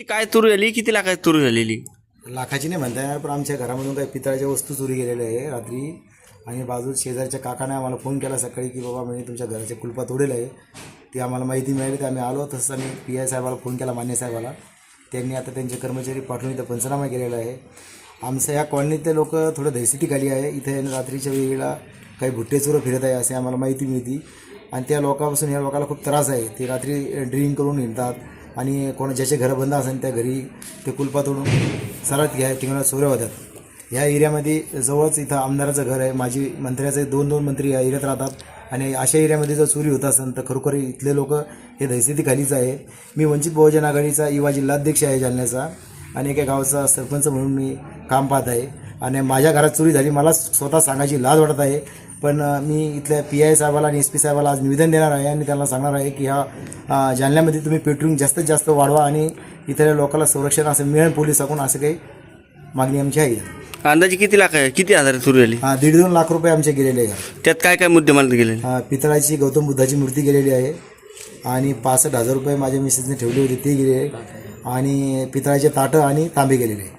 काय चोरी झाली किती लाखाची चोरी झालेली? लाखाची नाही म्हणता येणार पण आमच्या घरामधून काही पितळाच्या वस्तू चोरी गेलेल्या आहे रात्री. आणि बाजू शेजारच्या काकाने आम्हाला फोन केला सकाळी की बाबा मी तुमच्या घराच्या कुलपा तोडेल आहे. ती आम्हाला माहिती मिळाली तर आम्ही आलो. तसं आम्ही पी आय साहेबाला फोन केला मान्य साहेबाला. त्यांनी आता त्यांचे कर्मचारी पाठवून इथं पंचनामा केलेला आहे. आमच्या या कॉलनीतले लोक थोडं दहशती खाली आहे. इथे रात्रीच्या वेळेला काही भुट्टे चोरं फिरत आहे असे आम्हाला माहिती मिळती. आणि त्या लोकापासून या लोकाला खूप त्रास आहे. ते रात्री ड्रिंक करून हिंडतात. आणि कोणा ज्याचे घरं बंद असेल त्या घरी ते कुलपा तोडून सरळ घ्या ठिकाणा चोऱ्या होतात. ह्या एरियामध्ये जवळच इथं आमदाराचं घर आहे. माजी मंत्र्याचे दोन दोन मंत्री या एरियात राहतात. आणि अशा एरियामध्ये जर चोरी होत असेल तर खरोखर इथले लोक हे दहशती खालीच आहे. मी वंचित बहुजन आघाडीचा युवा जिल्हाध्यक्ष आहे जालन्याचा. आणि एका गावाचा सरपंच म्हणून मी काम पाहत आहे. आणि माझ्या घरात चोरी झाली मला स्वतः सांगायची लाज वाटत आहे. पण मी इथल्या पी आय साहेबाला आणि एस पी साहेबाला आज निवेदन देणार आहे आणि त्यांना सांगणार आहे की अ, जालन्यामध्ये तुम्ही पेट्रोलिंग जास्तीत जास्त वाढवा आणि इथल्या लोकांना संरक्षण असं मिळेल पोलिसाकडून असं काही मागणी आमची आहे. अंदाजे किती लाख आहे? किती हजार चोरी झाली? हा दीड दोन लाख रुपये आमचे गेलेले आहे. त्यात काय काय मुद्दे मला गेले हा, पितळाची गौतम बुद्धाची मूर्ती गेलेली आहे आणि पासष्ट हजार रुपये माझ्या मिसेसने ठेवले होते ते गेले आणि पितळाचे ताटं आणि तांबे गेलेले आहे.